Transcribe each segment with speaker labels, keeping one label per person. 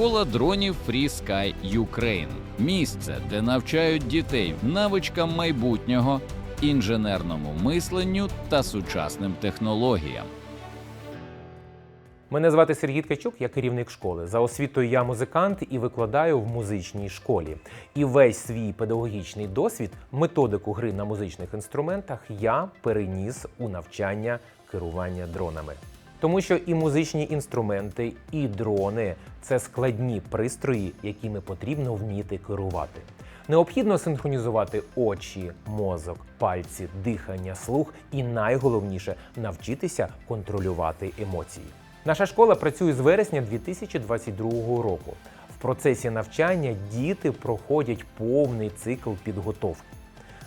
Speaker 1: Школа дронів Free Sky Ukraine – місце, де навчають дітей навичкам майбутнього, інженерному мисленню та сучасним технологіям.
Speaker 2: Мене звати Сергій Ткачук, я керівник школи. За освітою я музикант і викладаю в музичній школі. І весь свій педагогічний досвід, методику гри на музичних інструментах я переніс у навчання керування дронами. Тому що і музичні інструменти, і дрони це складні пристрої, якими потрібно вміти керувати. Необхідно синхронізувати очі, мозок, пальці, дихання, слух і найголовніше навчитися контролювати емоції. Наша школа працює з вересня 2022 року. В процесі навчання діти проходять повний цикл підготовки,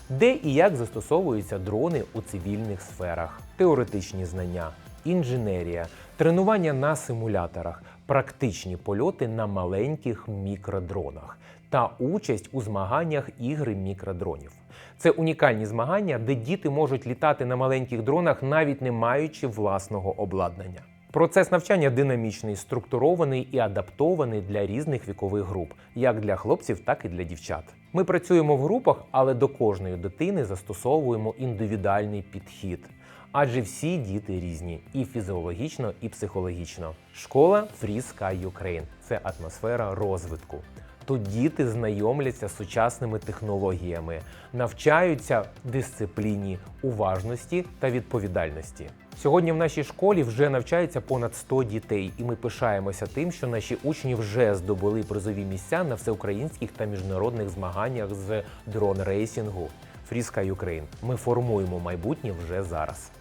Speaker 2: де і як застосовуються дрони у цивільних сферах, теоретичні знання, інженерія, тренування на симуляторах, практичні польоти на маленьких мікродронах та участь у змаганнях ігри мікродронів. Це унікальні змагання, де діти можуть літати на маленьких дронах, навіть не маючи власного обладнання. Процес навчання динамічний, структурований і адаптований для різних вікових груп, як для хлопців, так і для дівчат. Ми працюємо в групах, але до кожної дитини застосовуємо індивідуальний підхід. Адже всі діти різні і фізіологічно, і психологічно. Школа Free Sky Ukraine – це атмосфера розвитку. Тут діти знайомляться з сучасними технологіями, навчаються дисципліні, уважності та відповідальності. Сьогодні в нашій школі вже навчається понад 100 дітей, і ми пишаємося тим, що наші учні вже здобули призові місця на всеукраїнських та міжнародних змаганнях з дрон-рейсінгу. Free Sky Ukraine. Ми формуємо майбутнє вже зараз.